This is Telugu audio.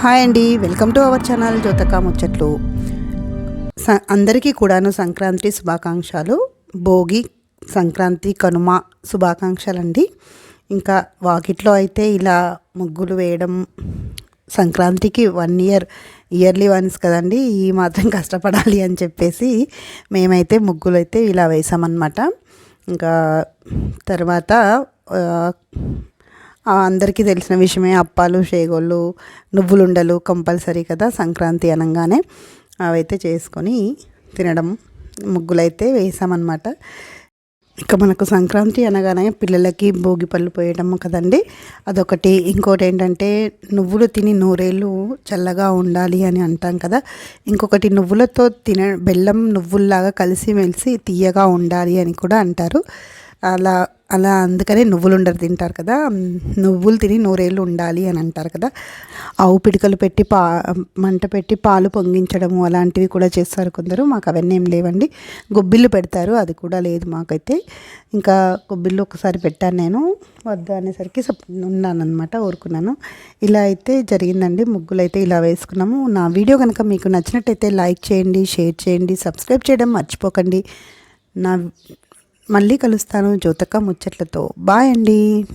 హాయ్ అండి. వెల్కమ్ టు అవర్ ఛానల్ జ్యోతక ముచ్చట్లు. స అందరికీ కూడాను సంక్రాంతి శుభాకాంక్షలు. భోగి సంక్రాంతి కనుమ శుభాకాంక్షలు అండి ఇంకా వాకిట్లో అయితే ఇలా ముగ్గులు వేయడం సంక్రాంతికి వన్ ఇయర్ ఇయర్లీ వన్స్ కదండి ఈ మాత్రం కష్టపడాలి అని చెప్పేసి మేమైతే ముగ్గులు అయితే ఇలా వేసామన్నమాట. ఇంకా తర్వాత అందరికీ తెలిసిన విషయమే అప్పాలు షేగోళ్ళు నువ్వులుండలు కంపల్సరీ కదా సంక్రాంతి అనగానే అవైతే చేసుకొని తినడం ముగ్గులైతే వేసామన్నమాట. ఇక మనకు సంక్రాంతి అనగానే పిల్లలకి భోగి పళ్ళు పోయడం కదండి. అదొకటి. ఇంకోటి ఏంటంటే నువ్వులు తిని నూరేళ్ళు చల్లగా ఉండాలి అని అంటాం కదా. ఇంకొకటి నువ్వులతో తిన బెల్లం నువ్వుల్లాగా కలిసి మెలిసి తీయగా ఉండాలి అని కూడా అంటారు. అలా అలా అందుకనే నువ్వులు ఉండరు తింటారు కదా. నువ్వులు తిని నూరేళ్ళు ఉండాలి అని అంటారు కదా. ఆవు పిడికలు పెట్టి పా మంట పెట్టి పాలు పొంగించడము అలాంటివి కూడా చేస్తారు కొందరు. మాకు అవన్నీ ఏం లేవండి. గొబ్బిళ్ళు పెడతారు. అది కూడా లేదు మాకైతే. ఇంకా గొబ్బిళ్ళు ఒకసారి పెట్టాను నేను. వద్దు అనేసరికి ఉన్నానమాట ఊరుకున్నాను. ఇలా అయితే జరిగిందండి. ముగ్గులు అయితే ఇలా వేసుకున్నాము. నా వీడియో కనుక మీకు నచ్చినట్టయితే లైక్ చేయండి షేర్ చేయండి సబ్స్క్రైబ్ చేయడం మర్చిపోకండి. నా మళ్ళీ కలుస్తాను జ్యోతక ముచ్చట్లతో. బాయ్ అండి.